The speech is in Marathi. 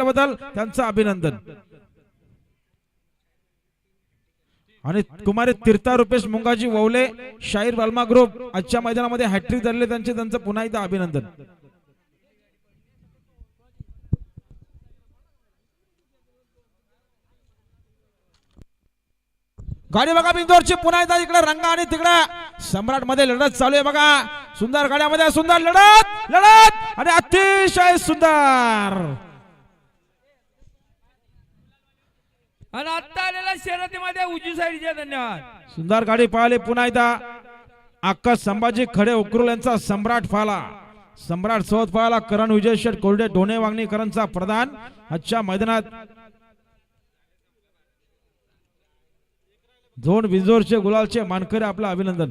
बद्दल त्यांचं अभिनंदन. आणि कुमारी तीर्था रुपेश मुंगाजी ववले शाहीर बालमा ग्रुप आजच्या मैदानामध्ये हॅट्रिक धरले त्यांचे त्यांचं पुन्हा एकदा अभिनंदन. गाडी बघा बिंदोरची पुन्हा एकदा इकडे रंगा आणि तिकडे. सम्राटमध्ये लढत चालू आहे बघा. सुंदर गाड्यामध्ये सुंदर लढत लढत आणि अतिशय सुंदर. आणि आता आलेल्या शर्यतीमध्ये उजवी साईडचे धन्यवाद. सुंदर गाडी पाहिली पुन्हा एकदा. अक्का संभाजी खडे उकरुल यांचा सम्राट फाला सम्राट सोबत पाहिला करण विजय शेठ कोरडे डोणे वांगणीकरांचा प्रधान. आजच्या मैदानात दोन विंजोरचे गुलालचे मानकरी आपलं अभिनंदन.